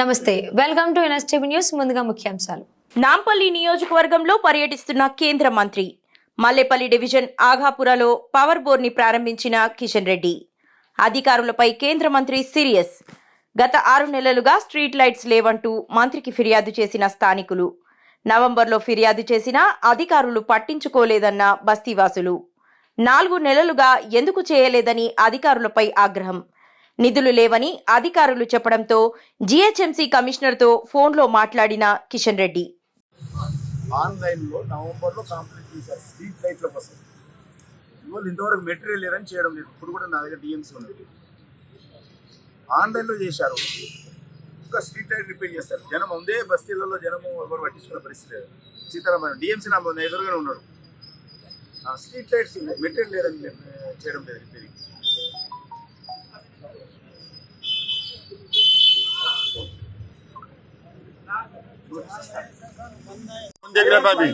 నమస్తే. Welcome to NSTV news ముందుగా ముఖ్యాంశాలు. నాంపల్లి నియోజకవర్గంలో పర్యటిస్తున్న కేంద్ర మంత్రి మల్లేపల్లి డివిజన్ ఆఘాపురలో పవర్ బోర్ని ప్రారంభించిన కిషన్ రెడ్డి. అధికారులపై కేంద్ర మంత్రి సీరియస్. గత ఆరు నెలలుగా స్ట్రీట్ లైట్స్ లేవంటూ మంత్రికి ఫిర్యాదు చేసిన స్థానికులు. నవంబర్లో ఫిర్యాదు చేసినా అధికారులు పట్టించుకోలేదన్న బస్తీవాసులు. నాలుగు నెలలుగా ఎందుకు చేయలేదని అధికారులపై ఆగ్రహం. నిధులు లేవని అధికారులు చెప్పడంతో జీహెచ్ఎంసీ కమిషనర్తో ఫోన్లో మాట్లాడిన కిషన్ రెడ్డి. ఆన్లైన్లో నవంబర్లో కంప్లీట్ చేశారు. స్ట్రీట్ లైట్ల కోసం ఇవాళ ఇంతవరకు మెటీరియల్ లేదని చేయడం లేదు. ఇప్పుడు కూడా నా దగ్గర డిఎంసీ ఉన్నది ఆన్లైన్లో చేశారు. ఇంకా స్ట్రీట్ లైట్ రిపేర్ చేస్తారు. జనం ఉందే బస్తీలలో జనము ఎవరు పట్టించుకునే పరిస్థితి లేదు. సీతారామన్ డిఎంసీ నా ఎదురుగానే ఉన్నాడు. ఆ స్ట్రీట్ లైట్స్ మెటీరియల్ లేదని చేయడం లేదు రిపేరింగ్. देख रहा था अभी